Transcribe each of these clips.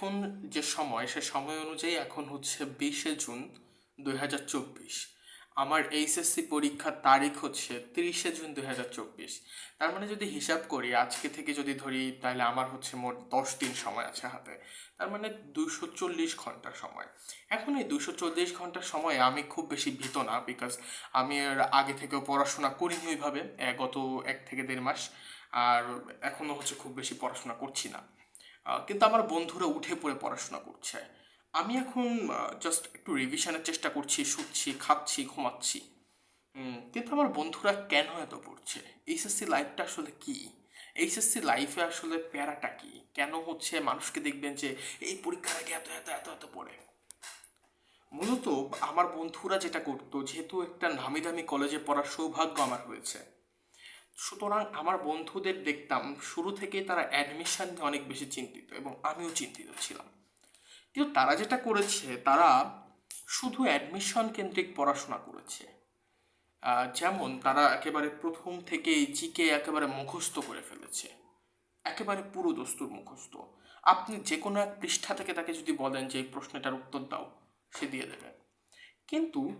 এখন যে সময়, সে সময় অনুযায়ী এখন হচ্ছে বিশে জুন দুই হাজার চব্বিশ। আমার এইচএসসি পরীক্ষার তারিখ হচ্ছে তিরিশে জুন দুই হাজার চব্বিশ। তার মানে যদি হিসাব করি, আজকে থেকে যদি ধরি, তাহলে আমার হচ্ছে মোট দশ দিন সময় আছে হাতে। তার মানে দুশো চল্লিশ ঘণ্টার সময়। এখন এই দুশো চল্লিশ ঘণ্টার সময় আমি খুব বেশি ভীত না বিকজ আমি এর আগে থেকেও পড়াশোনা করিনি ওইভাবে গত এক থেকে দেড় মাস, আর এখনও হচ্ছে খুব বেশি পড়াশোনা করছি না। কিন্তু আমার বন্ধুরা উঠে পড়ে পড়াশোনা করছে। আমি এখন জাস্ট একটু রিভিশনের চেষ্টা করছি, শুচ্ছি, খাচ্ছি, ঘুমাচ্ছি। কিন্তু আমার বন্ধুরা কেন এত পড়ছে? এইচএসসি লাইফটা আসলে কি? এইচএসসি লাইফে আসলে প্যারাটা কি? কেন হচ্ছে মানুষকে দেখবেন যে এই পরীক্ষার আগে এত এত এত এত পড়ে? মূলত আমার বন্ধুরা যেটা করতো, যেহেতু একটা নামি দামি কলেজে পড়ার সৌভাগ্য আমার হয়েছে। সুতরাং আমার বন্ধুদের দেখতাম, শুরু থেকেই তারা অ্যাডমিশন নিয়ে অনেক বেশি চিন্তিত এবং আমিও চিন্তিত ছিলাম। কিন্তু তারা যেটা করেছে, তারা শুধু অ্যাডমিশন কেন্দ্রিক পড়াশোনা করেছে। যেমন তারা একেবারে প্রথম থেকেই জিকে একেবারে মুখস্থ করে ফেলেছে। একেবারে পুরো দস্তুর মুখস্থ। আপনি যে কোনো এক পৃষ্ঠা থেকে তাকে যদি বলেন যে এই প্রশ্নটার উত্তর দাও, সে দিয়ে দেবে। কিন্তু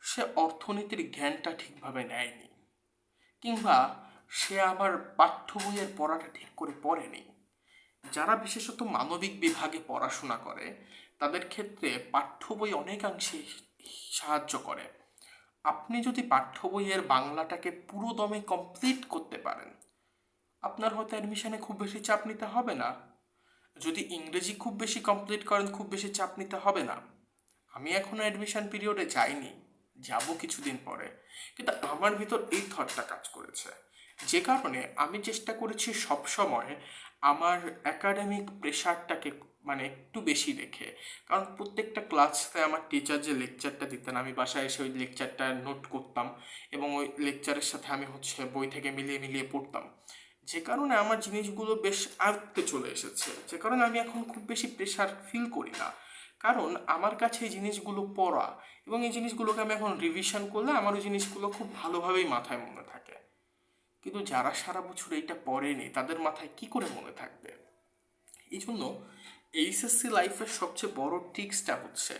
সে অর্থনীতির জ্ঞানটা ঠিকভাবে নেয়নি। কিংবা সে আমার পাঠ্য বইয়ের পড়াটা ঠিক করে পড়েনি। যারা বিশেষত মানবিক বিভাগে পড়াশোনা করে, তাদের ক্ষেত্রে পাঠ্য বই অনেকাংশে সাহায্য করে। আপনি যদি পাঠ্য বইয়ের বাংলাটাকে পুরো দমে কমপ্লিট করতে পারেন, আপনার হয়তো অ্যাডমিশনে খুব বেশি চাপ নিতে হবে না। যদি ইংরেজি খুব বেশি কমপ্লিট করেন, খুব বেশি চাপ নিতে হবে না। আমি এখনও অ্যাডমিশন পিরিয়ডে যাইনি। যাব কিছুদিন পরে। কিন্তু আমার ভিতর এই থটটা কাজ করেছে। যে কারণে আমি চেষ্টা করেছি সবসময় আমার একাডেমিক প্রেশারটাকে মানে একটু বেশি রেখে কারণ প্রত্যেকটা ক্লাসে আমার টিচার যে লেকচারটা দিতেন, আমি বাসায় এসে ওই লেকচারটা নোট করতাম এবং ওই লেকচারের সাথে আমি হচ্ছে বই থেকে মিলিয়ে মিলিয়ে পড়তাম। যে কারণে আমার জিনিসগুলো বেশ আয়ত্তে চলে এসেছে। যে কারণে আমি এখন খুব বেশি প্রেশার ফিল করি না। কারণ আমার কাছে এই জিনিসগুলো পড়া এবং এই জিনিসগুলোকে আমি এখন রিভিশন করলে আমার ওই জিনিসগুলো খুব ভালোভাবেই মাথায় মনে থাকে। কিন্তু যারা সারা বছর এইটা পড়েনি, তাদের মাথায় কি করে মনে থাকবে? এই জন্য এইচএসসি লাইফের সবচেয়ে বড় টিক্সটা হচ্ছে,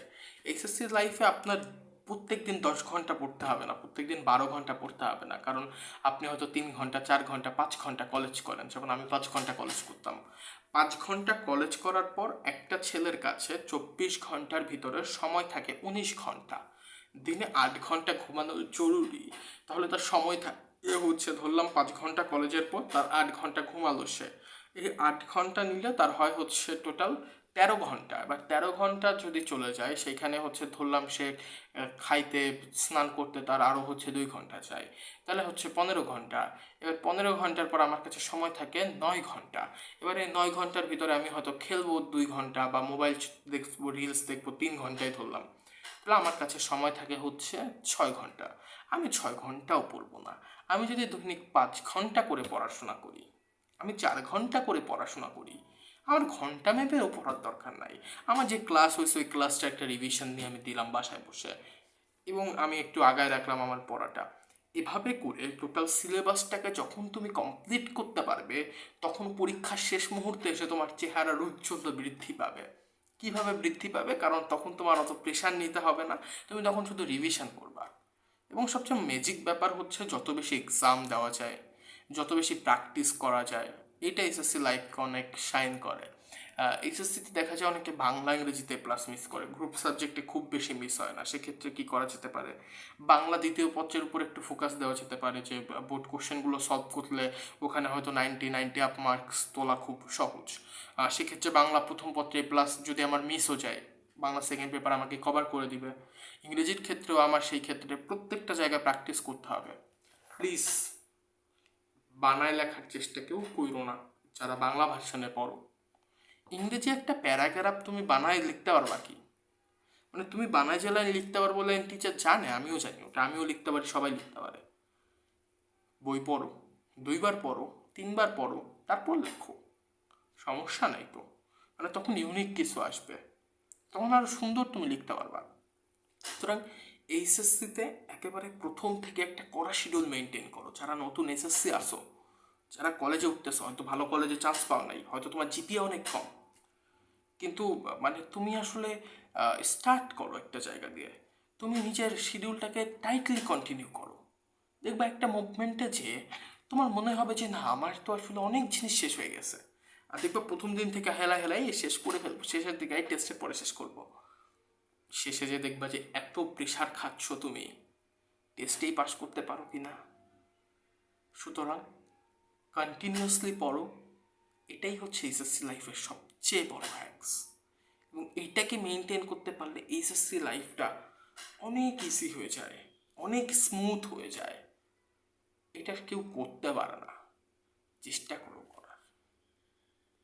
এইচএসসি লাইফে আপনার প্রত্যেক দিন দশ ঘণ্টা পড়তে হবে না প্রত্যেক দিন বারো ঘণ্টা পড়তে হবে না। কারণ আপনি হয়তো তিন ঘণ্টা, চার ঘণ্টা, পাঁচ ঘণ্টা কলেজ করেন। যখন আমি পাঁচ ঘণ্টা কলেজ করতাম। পাঁচ ঘণ্টা কলেজ করার পর একটা ছেলের কাছে চব্বিশ ঘণ্টার ভিতরে সময় থাকে উনিশ ঘণ্টা। দিনে আট ঘণ্টা ঘুমানো জরুরি। তাহলে তার সময় থাকে হচ্ছে, ধরলাম পাঁচ ঘণ্টা কলেজের পর তার আট ঘণ্টা ঘুমালো সে। এই আট ঘণ্টা নিলে তার হয় হচ্ছে টোটাল তেরো ঘণ্টা, এবার তেরো ঘণ্টা যদি চলে যায় সেইখানে হচ্ছে ধরলাম সে খাইতে, স্নান করতে তার আরও হচ্ছে দুই ঘণ্টা চাই। তাহলে হচ্ছে পনেরো ঘণ্টা। এবার পনেরো ঘণ্টার পর আমার কাছে সময় থাকে নয় ঘণ্টা। এবার এই নয় ঘণ্টার ভিতরে আমি হয়তো খেলব দুই ঘণ্টা বা মোবাইল দেখব রিলস দেখব তিন ঘন্টায় ধরলাম। তাহলে আমার কাছে সময় থাকে হচ্ছে ছয় ঘণ্টা। আমি ছয় ঘন্টাও পড়ব না। আমি যদি দৈনিক পাঁচ ঘণ্টা করে পড়াশোনা করি, আমি চার ঘণ্টা করে পড়াশোনা করি আমার ঘণ্টা মেপেও পড়ার দরকার নাই। আমার যে ক্লাস হয়েছে, ওই ক্লাসটা একটা রিভিশন নিয়ে আমি দিলাম বাসায় বসে। এবং আমি একটু আগায় রাখলাম আমার পড়াটা। এভাবে করে টোটাল সিলেবাসটাকে যখন তুমি কমপ্লিট করতে পারবে, তখন পরীক্ষার শেষ মুহূর্তে এসে তোমার চেহারার উজ্জ্বল বৃদ্ধি পাবে। কীভাবে বৃদ্ধি পাবে? কারণ তখন তোমার অত প্রেশার নিতে হবে না। তুমি তখন শুধু রিভিশন করবা। এবং সবচেয়ে ম্যাজিক ব্যাপার হচ্ছে, যত বেশি এক্সাম দেওয়া যায়, যত বেশি প্র্যাকটিস করা যায় এটা এসএসসি লাইফকে অনেক শাইন করে। এইচএসসিতে দেখা যায় অনেকে বাংলা, ইংরেজিতে প্লাস মিস করে। গ্রুপ সাবজেক্টে খুব বেশি মিস হয় না। সেক্ষেত্রে কি করা যেতে পারে? বাংলা দ্বিতীয় পত্রের উপর একটু ফোকাস দেওয়া যেতে পারে যে বোর্ড কোশ্চেনগুলো সলভ করলে ওখানে হয়তো নাইনটি নাইনটি আপ মার্কস তোলা খুব সহজ। সেক্ষেত্রে বাংলা প্রথম পত্রে প্লাস যদি আমার মিসও যায়, বাংলা সেকেন্ড পেপার আমাকে কভার করে দিবে। ইংরেজির ক্ষেত্রেও আমার সেই ক্ষেত্রে প্রত্যেকটা জায়গায় প্র্যাকটিস করতে হবে। প্লিজ বানায় লেখার চেষ্টা কেউ করো না, যারা বাংলা ভার্সনে পড়ো। ইংরেজি একটা প্যারাগ্রাফ তুমি বানায় লিখতে পারবা কি? মানে তুমি বানায় জেলায় লিখতে পারব বলে টিচার জানে, আমিও জানি ওটা, আমিও লিখতে পারি, সবাই লিখতে পারে। বই পড়ো, দুইবার পড়ো, তিনবার পড়ো, তারপর লেখো। সমস্যা নাই তো। মানে তখন ইউনিক কিছু আসবে। তখন আরও সুন্দর তুমি লিখতে পারবা। সুতরাং এইচএসসিতে একেবারে প্রথম থেকে একটা কড়া শিডিউল মেনটেন করো। যারা নতুন এসএসসি আসো, যারা কলেজে উঠতেছো, হয়তো ভালো কলেজে চান্স পাও নাই, হয়তো তোমার জিপিএ অনেক কম। কিন্তু মানে তুমি আসলে স্টার্ট করো একটা জায়গা দিয়ে। তুমি নিজের শিডিউলটাকে টাইটলি কন্টিনিউ করো। দেখবা একটা মুভমেন্টে যে, তোমার মনে হবে যে, না, আমার তো আসলে অনেক জিনিস শেষ হয়ে গেছে। আর দেখবা প্রথম দিন থেকে হেলা হেলাই শেষ করে ফেলব শেষের দিকে টেস্টে পরে শেষ করব। শেষে যে দেখবা যে এত প্রেশার খাচ্ছ তুমি। টেস্টেই পাস করতে পারো কি না সুতরাং কন্টিনিউয়াসলি পড়ো। এটাই হচ্ছে এসএসসি লাইফের সবচেয়ে বড় হ্যাক্স এবং এইটাকে মেনটেন করতে পারলে এইচএসসি লাইফটা অনেক ইজি হয়ে যায়, অনেক স্মুথ হয়ে যায়। এটা কেউ করতে পারে না। চেষ্টা করো।